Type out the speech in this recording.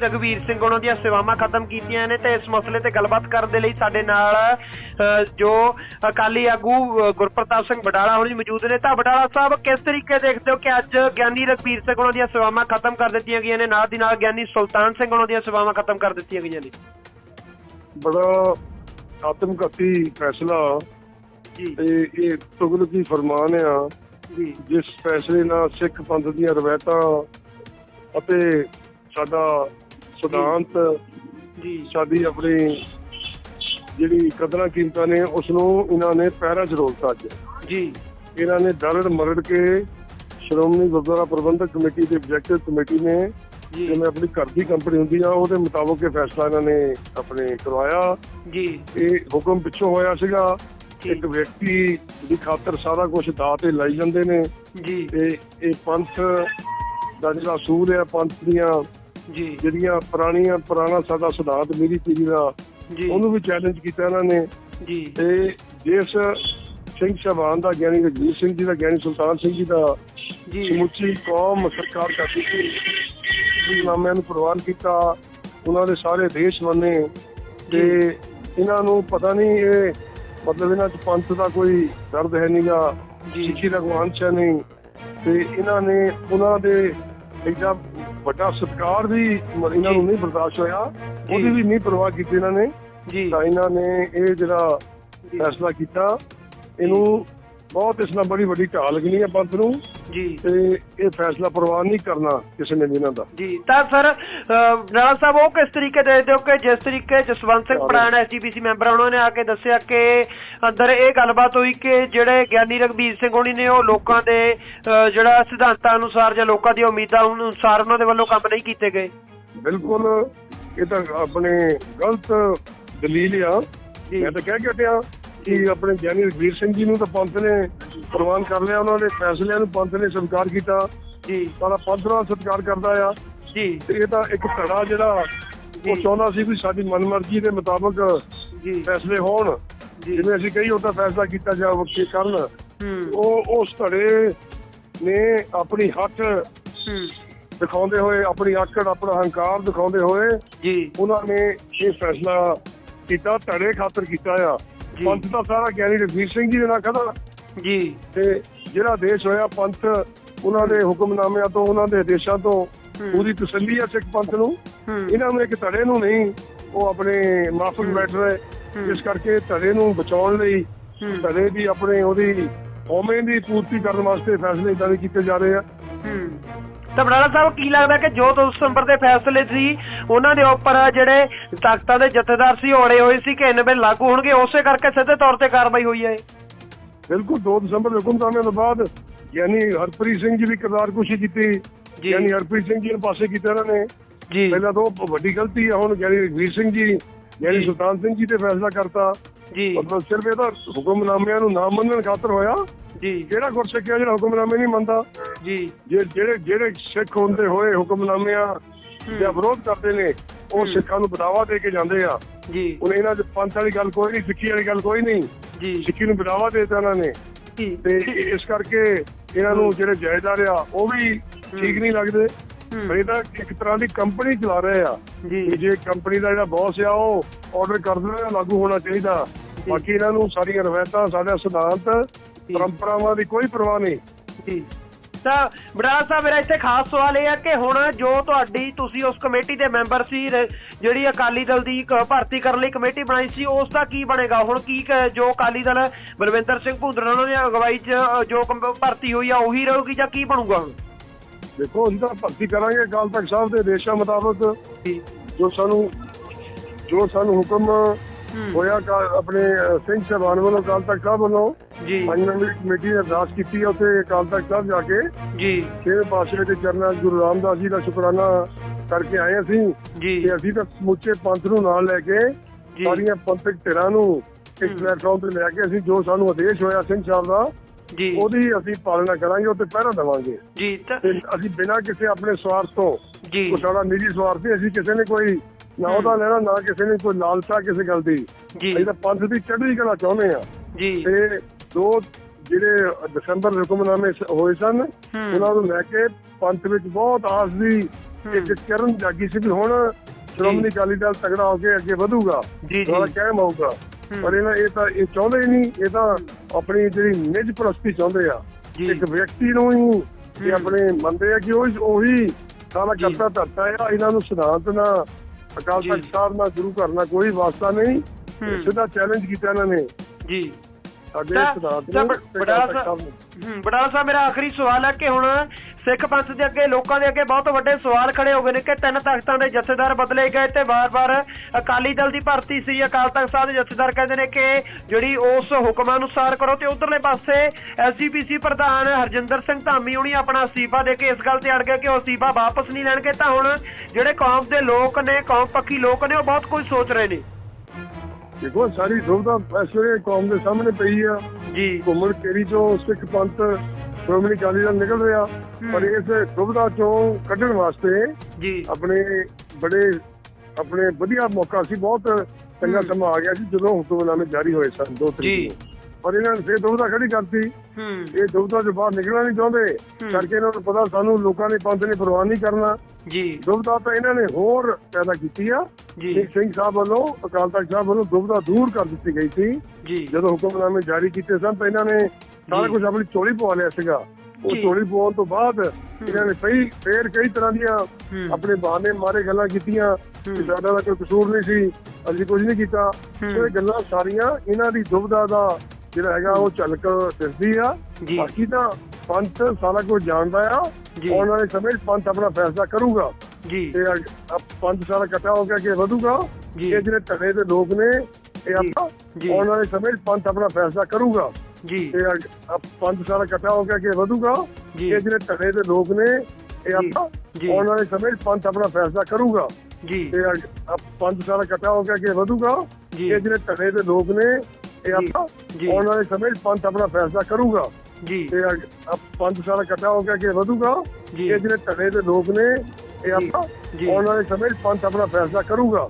ਰਗਵੀਰ ਸਿੰਘ ਉਹਨਾਂ ਦੀਆਂ ਸੇਵਾਵਾਂ ਖਤਮ ਕੀਤੀਆਂ ਨੇ ਤੇ ਇਸ ਮਸਲੇ ਤੇ ਗੱਲਬਾਤ ਕਰਨ ਦੇ ਲਈ ਸਾਡੇ ਨਾਲ ਜੋ ਅਕਾਲੀ ਆਗੂ ਗੁਰਪ੍ਰਤਾਪ ਸਿੰਘ ਬਡਾਲਾ ਹੁਣ ਜੀ ਮੌਜੂਦ ਨੇ। ਤਾਂ ਬਡਾਲਾ ਸਾਹਿਬ ਕਿਸ ਤਰੀਕੇ ਦੇਖਦੇ ਹੋ ਕਿ ਅੱਜ ਗਿਆਨੀ ਰਗਵੀਰ ਸਿੰਘ ਉਹਨਾਂ ਦੀਆਂ ਸੇਵਾਵਾਂ ਖਤਮ ਕਰ ਦਿੱਤੀਆਂ ਗਈਆਂ ਨੇ? ਨਾਲ ਦੀ ਨਾਲ ਗਿਆਨੀ ਸੁਲਤਾਨ ਸਿੰਘ ਉਹਨਾਂ ਦੀਆਂ ਸੇਵਾਵਾਂ ਖਤਮ ਕਰ ਦਿੱਤੀਆਂ ਗਈਆਂ ਨੇ। ਬੜਾ ਆਤਮਘਾਤੀ ਫੈਸਲਾ। ਜੀ। ਇਹ ਤੁਗਲਕੀ ਫਰਮਾਨ ਆ ਜੀ। ਜਿਸ ਫੈਸਲੇ ਨਾਲ ਸਿੱਖ ਪੰਥ ਦੀਆਂ ਰਵਾਇਤਾਂ ਅਤੇ ਸਾਡਾ ਸਿਧਾਂਤ ਜੀ। ਸਾਡੀ ਆਪਣੀ ਜਿਹੜੀ ਕਦਰਾਂ ਕੀਮਤਾਂ ਨੇ ਉਸ ਨੂੰ ਇਹਨਾਂ ਨੇ ਪੈਰਾਂ 'ਚ ਰੋਲਤਾ ਅੱਜ। ਜੀ। ਇਹਨਾਂ ਨੇ ਦਰੜ ਮਰੜ ਕੇ ਸ਼੍ਰੋਮਣੀ ਗੁਰਦੁਆਰਾ ਪ੍ਰਬੰਧਕ ਕਮੇਟੀ ਤੇ ਐਗਜ਼ੈਕਟਿਵ ਕਮੇਟੀ ਨੇ ਜੀ। ਜਿਵੇਂ ਆਪਣੀ ਘਰ ਦੀ ਕੰਪਨੀ ਹੁੰਦੀ ਆ ਉਹਦੇ ਮੁਤਾਬਕ ਇਹ ਫੈਸਲਾ ਇਹਨਾਂ ਨੇ ਆਪਣੇ ਕਰਵਾਇਆ। ਜੀ। ਇਹ ਹੁਕਮ ਪਿੱਛੋਂ ਹੋਇਆ ਸੀਗਾ। ਇੱਕ ਵਿਅਕਤੀ ਦੀ ਖਾਤਰ ਸਾਰਾ ਕੁਝ ਦਾਅ ਤੇ ਲਾਈ ਜਾਂਦੇ ਨੇ। ਜੀ। ਤੇ ਇਹ ਪੰਥ ਦਾ ਜਿਹੜਾ ਅਸੂਲ ਹੈ ਪੰਥ ਦੀਆਂ ਜੀ। ਜਿਹੜੀਆਂ ਪੁਰਾਣੀਆਂ ਪੁਰਾਣਾ ਸਾਡਾ ਸਿਧਾਂਤ ਮੇਰੀ ਪੀੜੀ ਦਾ ਜੀ। ਉਹਨੂੰ ਵੀ ਚੈਲੰਜ ਕੀਤਾ ਇਹਨਾਂ ਨੇ। ਜੀ। ਤੇ ਜਿਸ ਸਿੰਘ ਸ਼ਾਬਾਨ ਦਾ ਗਿਆਨੀ ਰਜੀਤ ਸਿੰਘ ਜੀ ਦਾ ਗਿਆਨੀ ਸੁਲਤਾਨ ਸਿੰਘ ਜੀ ਦਾ ਜੀ। ਸਮੁੱਚੀ ਕੌਮ ਸਰਕਾਰ ਕਰਦੀ ਸੀ ਨਾਮਿਆਂ ਨੂੰ ਪ੍ਰਵਾਨ ਕੀਤਾ। ਉਹਨਾਂ ਦੇ ਸਾਰੇ ਦੇਸ਼ ਮੰਨੇ। ਤੇ ਇਹਨਾਂ ਨੂੰ ਪਤਾ ਨਹੀਂ ਇਹ ਮਤਲਬ ਇਹਨਾਂ ਚ ਪੰਥ ਦਾ ਕੋਈ ਦਰਦ ਹੈ ਨਹੀਂਗਾ ਜੀ ਸਿੱਖੀ ਦਾ ਕੋਈ ਅੰਸ਼ ਨਹੀਂ। ਤੇ ਇਹਨਾਂ ਨੇ ਉਹਨਾਂ ਦੇ ਐਡਾ ਵੱਡਾ ਸਤਿਕਾਰ ਵੀ ਇਹਨਾਂ ਨੂੰ ਨਹੀਂ ਬਰਦਾਸ਼ਤ ਹੋਇਆ। ਉਹਦੀ ਵੀ ਨਹੀਂ ਪਰਵਾਹ ਕੀਤੀ ਇਹਨਾਂ ਨੇ ਜੀ। ਤਾਂ ਇਹਨਾਂ ਨੇ ਇਹ ਜਿਹੜਾ। ਫੈਸਲਾ ਕੀਤਾ ਇਹਨੂੰ ਬਹੁਤ ਇਸ ਨਾਲ ਬੜੀ ਵੱਡੀ ਢਾਲ ਲੱਗਣੀ ਹੈ ਪੰਥ ਨੂੰ। ਜੀ। ਤੇ ਇਹ ਫੈਸਲਾ ਪ੍ਰਵਾਨ ਨਹੀਂ ਕਰਨਾ ਕਿਸੇ ਨੇ ਵੀ ਇਹਨਾਂ ਦਾ। ਜੀ ਤਾਂ ਸਰ ਰਾਣਾ ਸਾਹਿਬ ਉਹ ਕਿਸ ਤਰੀਕੇ ਦੇ ਦਿਓ ਕਿ ਜਿਸ ਤਰੀਕੇ ਜਸਵੰਤ ਸਿੰਘ ਪੜਾਣ ਐਸਜੀਪੀਸੀ ਮੈਂਬਰ ਉਹਨਾਂ ਨੇ ਆ ਕੇ ਦੱਸਿਆ ਕਿ ਅੰਦਰ ਇਹ ਗੱਲਬਾਤ ਹੋਈ ਕਿ ਜਿਹੜੇ ਗਿਆਨੀ ਰਗਵੀਰ ਸਿੰਘ ਹੋਣੀ ਨੇ ਉਹ ਲੋਕਾਂ ਦੇ ਜਿਹੜਾ ਸਿਧਾਂਤਾਂ ਅਨੁਸਾਰ ਜਾਂ ਲੋਕਾਂ ਦੀਆਂ ਉਮੀਦਾਂ ਅਨੁਸਾਰ ਉਹਨਾਂ ਦੇ ਵੱਲੋਂ ਕੰਮ ਨਹੀਂ ਕੀਤੇ ਗਏ। ਬਿਲਕੁਲ ਇਹ ਤਾਂ ਆਪਣੇ ਗਲਤ ਦਲੀਲ ਆ। ਜੀ। ਮੈਂ ਤਾਂ ਕਹਿ ਕੇ ਹਟਿਆ ਕਿ ਆਪਣੇ ਗਿਆਨੀ ਰਘਵੀਰ ਸਿੰਘ ਜੀ ਨੂੰ ਤਾਂ ਪੰਥ ਨੇ ਪ੍ਰਵਾਨ ਕਰ ਲਿਆ ਉਹਨਾਂ ਦੇ ਫੈਸਲਿਆਂ ਨੂੰ ਪੰਥ ਨੇ ਸਵੀਕਾਰ ਕੀਤਾ। ਜੀ। ਸਾਡਾ ਪੰਥ ਨਾਲ ਸਤਿਕਾਰ ਕਰਦਾ ਆ। ਜੀ। ਇਹ ਤਾਂ ਇੱਕ ਧੜਾ ਜਿਹੜਾ ਜੀ। ਉਹ ਚਾਹੁੰਦਾ ਸੀ ਵੀ ਸਾਡੀ ਮਨਮਰਜ਼ੀ ਦੇ ਮੁਤਾਬਕ ਜੀ। ਫੈਸਲੇ ਹੋਣ। ਜੀ। ਜਿਵੇਂ ਅਸੀਂ ਕਹੀ ਉਹਦਾ ਫੈਸਲਾ ਕੀਤਾ ਜਾਵੇ ਕਰਨ। ਹੂੰ। ਉਹ ਉਸ ਧੜੇ ਨੇ ਆਪਣੀ ਹੱਥ ਦਿਖਾਉਂਦੇ ਹੋਏ ਆਪਣੀ ਆਕੜ ਆਪਣਾ ਹੰਕਾਰ ਦਿਖਾਉਂਦੇ ਹੋਏ ਜੀ। ਉਹਨਾਂ ਨੇ ਇਹ ਫੈਸਲਾ ਕੀਤਾ ਧੜੇ ਖਾਤਰ ਕੀਤਾ ਆ। ਜੀ। ਪੰਥ ਦਾ ਸਾਰਾ ਗਿਆਨੀ ਰਵੀਰ ਸਿੰਘ ਜੀ ਦੇ ਨਾਲ ਖੜਾ ਜੀ ਤੇ ਜਿਹੜਾ ਦੇਸ਼ ਹੋਇਆ ਪੰਥ ਉਹਨਾਂ ਦੇ ਹੁਕਮਨਾਮਿਆਂ ਤੋਂ ਉਹਨਾਂ ਦੇ ਆਦੇਸ਼ਾਂ ਤੋਂ ਹੂੰ। ਪੂਰੀ ਤਸੱਲੀ ਆ ਸਿੱਖ ਪੰਥ ਨੂੰ ਹੂੰ ਇਹਨਾਂ ਨੂੰ ਇੱਕ ਧੜੇ ਨੂੰ ਨਹੀਂ ਉਹ ਆਪਣੇ ਮਾਫਕ ਬੈਠ ਰਹੇ ਹੂੰ। ਇਸ ਕਰਕੇ ਧੜੇ ਨੂੰ ਬਚਾਉਣ ਲਈ ਹੂੰ। ਧੜੇ ਦੀ ਆਪਣੇ ਉਹਦੀ ਕੌਮੇ ਦੀ ਪੂਰਤੀ ਕਰਨ ਵਾਸਤੇ ਫੈਸਲੇ ਇਦਾਂ ਦੇ ਕੀਤੇ ਜਾ ਰਹੇ ਆ ਹੂੰ। ਤਾਂ ਬਰਾੜਾ ਸਾਹਿਬ ਕੀ ਲੱਗਦਾ ਕਿ ਜੋ 2 ਦਸੰਬਰ ਦੇ ਫੈਸਲੇ ਸੀ? ਉਹਨਾਂ ਦੇ ਉੱਪਰ ਜਿਹੜੇ ਤਾਕਤਾਂ ਦੇ ਜਥੇਦਾਰ ਸੀ ਅੜੇ ਹੋਏ ਸੀ ਕਿ ਇਹਨਾਂ ਬਿੱਲ ਲਾਗੂ ਹੋਣਗੇ ਉਸੇ ਕਰਕੇ ਸਿੱਧੇ ਤੌਰ ਤੇ ਕਾਰਵਾਈ ਹੋਈ ਹੈ। ਬਿਲਕੁਲ 2 ਦਸੰਬਰ ਦੇ ਹੁਕਮਨਾਮੇ ਤੋਂ ਬਾਅਦ ਯਾਨੀ ਹਰਪ੍ਰੀਤ ਸਿੰਘ ਜੀ ਦੀ ਕਿਰਦਾਰਕੁਸ਼ੀ ਕੀਤੀ। ਯਾਨੀ ਹਰਪ੍ਰੀਤ ਸਿੰਘ ਜੀ ਨੂੰ ਪਾਸੇ ਕੀਤਾ ਇਹਨਾਂ ਨੇ। ਜੀ। ਪਹਿਲਾਂ ਤਾਂ ਵੱਡੀ ਗਲਤੀ ਹੈ ਹੁਣ ਯਾਨੀ ਰਘਵੀਰ ਸਿੰਘ ਜੀ ਯਾਨੀ। ਸੁਲਤਾਨ ਸਿੰਘ ਜੀ ਤੇ ਫੈਸਲਾ ਕਰਤਾ। ਜੀ। ਮਤਲਬ ਸਿਰਫ ਇਹਦਾ ਹੁਕਮਨਾਮਿਆਂ ਨੂੰ ਨਾ ਮੰਨਣ ਖਾਤਰ ਹੋਇਆ। ਜੀ। ਕਿਹੜਾ ਗੁਰਸਿੱਖ ਹੈ ਜਿਹੜਾ ਹੁਕਮਨਾਮੇ ਨਹੀਂ ਮੰਨਦਾ ਜੀ। ਜੇ ਜਿਹੜੇ ਜਿਹੜੇ ਸਿੱਖ ਹੁੰਦੇ ਹੋਏ ਹੁਕਮਨਾਮਿਆਂ ਦਾ ਵਿਰੋਧ ਕਰਦੇ ਨੇ ਉਹ। ਸਿੱਖਾਂ ਨੂੰ ਬਦਾਵਾ ਦੇ ਕੇ ਜਾਂਦੇ ਆ। ਜੀ। ਹੁਣ ਇਹਨਾਂ ਦੇ ਪੰਥ ਵਾਲੀ ਗੱਲ ਕੋਈ ਨਹੀਂ ਸਿੱਖੀ ਵਾਲੀ ਗੱਲ ਕੋਈ ਨਹੀਂ। ਜੀ। ਸਿੱਖੀ ਨੂੰ ਬਦਾਵਾ ਦੇ ਦਿੱਤਾ ਇਹਨਾਂ ਨੇ। ਤੇ ਇਸ ਕਰਕੇ ਇਹਨਾਂ ਨੂੰ ਜਿਹੜੇ ਜਾਇਦਾਰ ਆ ਉਹ ਵੀ ਠੀਕ ਨਹੀਂ ਲੱਗਦੇ। ਇਹ ਤਾਂ ਇੱਕ ਤਰ੍ਹਾਂ ਦੀ ਕੰਪਨੀ ਚਲਾ ਰਹੇ ਆ। ਜੀ। ਜੇ ਕੰਪਨੀ ਦਾ ਜਿਹੜਾ ਬੌਸ ਆ ਉਹ ਆਰਡਰ ਕਰ ਦੇਣਾ ਲਾਗੂ ਹੋਣਾ ਚਾਹੀਦਾ। ਬਾਕੀ ਇਹਨਾਂ ਨੂੰ ਸਾਰੀਆਂ ਰਵਾਇਤਾਂ ਸਾਡਾ ਸਿਧਾਂਤ ਪਰੰਪਰਾਵਾਂ ਦੀ ਕੋਈ ਪਰਵਾਹ ਨਹੀਂ। ਜੀ। ਤਾਂ ਬੜਾ ਸਾਹਿਬ ਮੇਰਾ ਇੱਥੇ ਖਾਸ ਸਵਾਲ ਇਹ ਹੈ ਕਿ ਹੁਣ ਜੋ ਤੁਹਾਡੀ ਤੁਸੀਂ ਉਸ ਕਮੇਟੀ ਦੇ ਮੈਂਬਰ ਸੀ ਜਿਹੜੀ ਅਕਾਲੀ ਦਲ ਦੀ ਭਰਤੀ ਕਰਨ ਲਈ ਕਮੇਟੀ ਬਣਾਈ ਸੀ ਉਸ ਦਾ ਕੀ ਬਣੇਗਾ? ਹੁਣ ਕੀ ਜੋ ਅਕਾਲੀ ਦਲ ਬਲਵਿੰਦਰ ਸਿੰਘ ਭੁੰਦਰਾਂ ਦੀ ਅਗਵਾਈ 'ਚ ਜੋ ਭਰਤੀ ਹੋਈ ਆ ਉਹੀ ਰਹੂਗੀ ਜਾਂ ਕੀ ਬਣੂਗਾ ਹੁਣ? ਦੇਖੋ ਅਸੀਂ ਤਾਂ ਭਰਤੀ ਕਰਾਂਗੇ ਅਕਾਲ ਤਖਤ ਸਾਹਿਬ ਦੇ ਆਦੇਸ਼ਾਂ ਮੁਤਾਬਕ। ਜੋ ਸਾਨੂੰ ਜੋ ਸਾਨੂੰ ਹੁਕਮ ਹੋਇਆ ਕਾ- ਆਪਣੇ ਅ, ਸਿੰਘ ਸਾਹਿਬਾਨ ਵੱਲੋਂ ਅਕਾਲ ਤਖਤ ਸਾਹਿਬ ਵੱਲੋਂ ਜੀ। ਪੰਜ ਮੈਂਬਰੀ ਕਮੇਟੀ ਨੇ ਅਰਦਾਸ ਕੀਤੀ ਹੈ ਉੱਥੇ ਅਕਾਲ ਤਖਤ ਸਾਹਿਬ ਜਾ ਕੇ। ਜੀ। ਛੇਵੇਂ ਪਾਤਸ਼ਾਹ ਦੇ ਚਰਨਾਂ 'ਚ ਗੁਰੂ ਰਾਮਦਾਸ ਜੀ ਦਾ ਸ਼ੁਕਰਾਨਾ ਕਰਕੇ ਆਏ ਅਸੀਂ। ਜੀ। ਤੇ ਅਸੀਂ ਤਾਂ ਸਮੁੱਚੇ ਪੰਥ ਨੂੰ ਨਾਲ ਲੈ ਕੇ ਜੀ। ਸਾਰੀਆਂ ਪੰਥਕ ਧਿਰਾਂ ਨੂੰ ਇੱਕ। ਪਲੇਟਫਾਰਮ ਤੇ ਲੈ ਕੇ ਅਸੀਂ ਜੋ ਸਾਨੂੰ ਆਦੇਸ਼ ਹੋਇਆ ਸਿੰਘ ਸਾਹਿਬ ਦਾ ਜੀ। ਉਹਦੀ ਅਸੀਂ ਪਾਲਣਾ ਕਰਾਂਗੇ ਉੱਤੇ ਪਹਿਰਾ ਦੇਵਾਂਗੇ। ਜੀ ਤਾਂ ਤੇ ਅਸੀਂ ਬਿਨਾਂ ਕਿਸੇ ਆਪਣੇ ਸਵਾਰਥ ਤੋਂ ਜੀ। ਕੋਈ ਸਾਡਾ ਨਿੱਜੀ ਸਵਾਰਥ ਨਹੀਂ ਅਸੀਂ ਕਿਸੇ ਨੇ ਕੋਈ ਨਾ ਉਹਦਾ ਲੈਣਾ ਨਾ ਕਿਸੇ ਨੇ ਕੋਈ ਲਾਲਸਾ ਕਿਸੇ ਗੱਲ ਦੀ ਜੀ ਅਸੀਂ ਤਾਂ ਪੰਥ ਦੀ ਚੜ੍ਹਦੀ ਕਲਾ ਚਾਹੁੰਦੇ ਆ ਜੀ ਤੇ ਦੋ ਜਿਹੜੇ ਦਸੰਬਰ ਹੁਕਮਨਾਮੇ ਹੋਏ ਸਨ। ਉਹਨਾਂ ਨੂੰ ਲੈ ਕੇ ਪੰਥ ਵਿੱਚ ਬਹੁਤ ਆਸ ਦੀ ਇੱਕ ਕਰਨ ਜਾਗੀ ਸੀ ਵੀ ਹੁਣ ਸ਼੍ਰੋਮਣੀ ਅਕਾਲੀ ਦਲ ਤਗੜਾ ਹੋ ਕੇ ਅੱਗੇ ਵਧੂਗਾ ਜੀ, ਜੀ। ਦੁਆਰਾ ਕਾਇਮ ਹੋਊਗਾ। ਪਰ ਇਹਨਾਂ ਇਹ ਤਾਂ ਇਹ ਚਾਹੁੰਦੇ ਹੀ ਨਹੀਂ ਇਹ ਤਾਂ ਆਪਣੀ ਜਿਹੜੀ ਨਿੱਜ ਪ੍ਰਸਤੀ ਚਾਹੁੰਦੇ ਆ। ਇੱਕ ਵਿਅਕਤੀ ਨੂੰ ਹੀ ਹੂੰ। ਆਪਣੇ ਮੰਨਦੇ ਆ ਕਿ ਉਹ ਉਹੀ ਸਾਰਾ। ਕਰਤਾ ਧਰਤਾ ਆ ਇਹਨਾਂ ਨੂੰ ਸਿਧਾਂਤ ਨਾ ਅਕਾਲ। ਤਖਤ ਸਾਹਿਬ ਨਾਲ ਗੁਰੂ ਘਰ ਨਾਲ ਕੋਈ ਵਾਸਤਾ ਨਹੀਂ। ਸਿੱਧਾ ਚੈਲੰਜ ਕੀਤਾ ਇਹਨਾਂ ਨੇ ਜੀ ਸਾਡੇ ਸਿਧਾਂਤ ਨੂੰ ਸਾਹਿਬ ਮੇਰਾ ਆਖਰੀ ਸਵਾਲ ਹੈ ਕਿ ਹੁਣ ਸਿੱਖ ਪੰਥ ਦੇ ਅੱਗੇ ਲੋਕਾਂ ਦੇ ਅੱਗੇ ਬਹੁਤ ਵੱਡੇ ਸਵਾਲ ਖੜੇ ਹੋ ਗਏ ਨੇ ਕਿ ਤਿੰਨ ਤਖਤਾਂ ਦੇ ਜਥੇਦਾਰ ਬਦਲੇ ਗਏ ਤੇ ਵਾਰ-ਵਾਰ ਅਕਾਲੀ ਦਲ ਦੀ ਭਰਤੀ ਸੀ। ਅਕਾਲ ਤਖਤ ਸਾਹਿਬ ਦੇ ਜਥੇਦਾਰ ਕਹਿੰਦੇ ਨੇ ਕਿ ਜਿਹੜੀ ਉਸ ਹੁਕਮ ਅਨੁਸਾਰ ਕਰੋ ਤੇ ਉਧਰਲੇ ਪਾਸੇ ਐਸਜੀਪੀਸੀ ਪ੍ਰਧਾਨ ਹਰਜਿੰਦਰ ਸਿੰਘ ਧਾਮੀ ਹੁਣੀ ਆਪਣਾ ਅਸਤੀਫਾ ਦੇ ਕੇ ਇਸ ਗੱਲ ਤੇ ਅੜ ਗਏ ਕਿ ਉਹ ਅਸਤੀਫਾ ਵਾਪਸ ਨਹੀਂ ਲੈਣਗੇ। ਤਾਂ ਹੁਣ ਜਿਹੜੇ ਕੌਮ ਦੇ ਲੋਕ ਨੇ ਕੌਮ ਪੱਖੀ ਲੋਕ ਨੇ ਉਹ ਬਹੁਤ ਕੁਝ ਸੋਚ ਰਹੇ ਨੇ। ਦੇਖੋ ਸਾਰੀ ਦੁਬਦਾ ਫੈਸਲੇ ਕੌਮ ਦੇ ਸਾਹਮਣੇ ਪਈ ਆ। ਜੀ। ਘੁੰਮਣ ਕੇਰੀ ਚੋਂ ਸਿੱਖ ਪੰਥ ਸ਼੍ਰੋਮਣੀ ਅਕਾਲੀ ਦਲ ਨਿਕਲ ਰਿਹਾ। ਪਰ ਇਸ ਦੁਬਦਾ ਚੋਂ ਕੱਢਣ ਵਾਸਤੇ ਜੀ। ਆਪਣੇ ਬੜੇ ਆਪਣੇ ਵਧੀਆ ਮੌਕਾ ਸੀ ਬਹੁਤ ਚੰਗਾ। ਸਮਾਂ ਆ ਗਿਆ ਸੀ ਜਦੋਂ ਹੁਕਮਨਾਮੇ ਜਾਰੀ ਹੋਏ ਸਨ ਦੋ। ਤਰੀਕ ਨੂੰ। ਪਰ ਇਹਨਾਂ ਨੇ ਫੇਰ ਦੁਬਦਾ ਖੜੀ ਕਰਤੀ। ਹੂੰ। ਇਹ ਦੁਬਦਾ ਤੋਂ ਬਾਹਰ ਨਿਕਲਣਾ ਨਹੀਂ ਚਾਹੁੰਦੇ। ਕਰਕੇ ਇਹਨਾਂ ਨੂੰ ਪਤਾ ਸਾਨੂੰ ਲੋਕਾਂ ਨੇ ਪੰਥ ਨੇ ਪਰਵਾਹ ਨਹੀਂ ਕਰਨਾ। ਜੀ। ਦੁਬਦਾ ਤਾਂ ਇਹਨਾਂ ਨੇ ਹੋਰ ਪੈਦਾ ਕੀਤੀ ਆ। ਜੀ। ਸਿੰਘ ਸਿੰਘ ਸਾਹਿਬ ਵੱਲੋਂ ਅਕਾਲ ਤਖਤ ਸਾਹਿਬ ਵੱਲੋਂ ਦੁਬਦਾ ਦੂਰ ਕਰ ਦਿੱਤੀ ਗਈ ਸੀ। ਜੀ। ਜਦੋਂ ਹੁਕਮਨਾਮੇ ਜਾਰੀ ਕੀਤੇ ਸਨ ਤਾਂ ਇਹਨਾਂ ਨੇ ਸਾਰਾ। ਕੁਝ ਆਪਣੀ ਝੋਲੀ ਪਵਾ ਲਿਆ ਸੀਗਾ। ਉਹ। ਝੋਲੀ ਪਵਾਉਣ ਤੋਂ ਬਾਅਦ ਇਹਨਾਂ ਨੇ ਕਈ ਫੇਰ ਕਈ ਤਰ੍ਹਾਂ ਦੀਆਂ। ਆਪਣੇ ਬਹਾਨੇ ਮਾਰੇ ਗੱਲਾਂ ਕੀਤੀਆਂ ਕਿ। ਸਾਡਾ ਦਾ ਕੋਈ ਕਸੂਰ ਨਹੀਂ ਸੀ ਅਸੀਂ ਕੁਝ ਨਹੀਂ ਕੀਤਾ। ਇਹ ਗੱਲਾਂ ਸਾਰੀਆਂ ਇਹਨਾਂ ਦੀ ਦੁਬਦਾ ਦਾ ਜਿਹੜਾ ਹੈਗਾ ਉਹ ਝਲਕ ਦਿਸਦੀ ਆ ਜੀ। ਬਾਕੀ ਤਾਂ ਪੰਥ ਸਾਰਾ ਕੁਝ ਜਾਣਦਾ ਆ ਜੀ। ਆਉਣ ਵਾਲੇ ਸਮੇਂ 'ਚ ਪੰਥ ਆਪਣਾ ਫੈਸਲਾ ਕਰੂਗਾ ਜੀ ਤੇ ਅਗ- ਅ- ਪੰਥ ਸਾਰਾ ਇਕੱਠਾ ਹੋ ਕੇ ਅੱਗੇ ਵਧੂਗਾ ਜੀ। ਇਹ ਜਿਹੜੇ ਧੜੇ ਦੇ ਲੋਕ ਨੇ ਇਹ ਆਪਾਂ ਜੀ। ਆਉਣ ਵਾਲੇ ਸਮੇਂ 'ਚ ਪੰਥ ਆਪਣਾ ਫੈਸਲਾ ਕਰੂਗਾ ਜੀ ਤੇ ਅਗ- ਅ- ਪੰਥ ਸਾਰਾ ਇਕੱਠਾ ਹੋ ਕੇ ਅੱਗੇ ਵਧੂਗਾ ਜੀ। ਇਹ ਜਿਹੜੇ ਧੜੇ ਦੇ ਲੋਕ ਨੇ ਇਹ ਆਪਾਂ ਜੀ। ਆਉਣ ਵਾਲੇ ਸਮੇਂ 'ਚ ਪੰਥ ਆਪਣਾ ਫੈਸਲਾ ਕਰੂਗਾ ਜੀ ਤੇ ਅਗ- ਅ- ਪੰਥ ਸਾਰਾ ਇਕੱਠਾ ਹੋ ਕੇ ਅੱਗੇ ਵਧੂਗਾ ਜੀ। ਇਹ ਜਿਹੜੇ ਧੜੇ ਦੇ ਲੋਕ ਨੇ ਇਹ ਆਪਾਂ ਜੀ। ਆਉਣ ਵਾਲੇ ਸਮੇਂ 'ਚ ਪੰਥ ਆਪਣਾ ਫੈਸਲਾ ਕਰੂਗਾ ਜੀ ਤੇ ਅਗ- ਅ- ਪੰਥ ਸਾਰਾ ਇਕੱਠਾ ਹੋ ਕੇ ਅੱਗੇ ਵਧੂਗਾ ਜੀ। ਇਹ ਜਿਹੜੇ ਧੜੇ ਦੇ ਲੋਕ ਨੇ ਇਹ ਆਪਾਂ ਜੀ। ਆਉਣ ਵਾਲੇ ਸਮੇਂ 'ਚ ਪੰਥ ਆਪਣਾ ਫੈਸਲਾ ਕਰੂਗਾ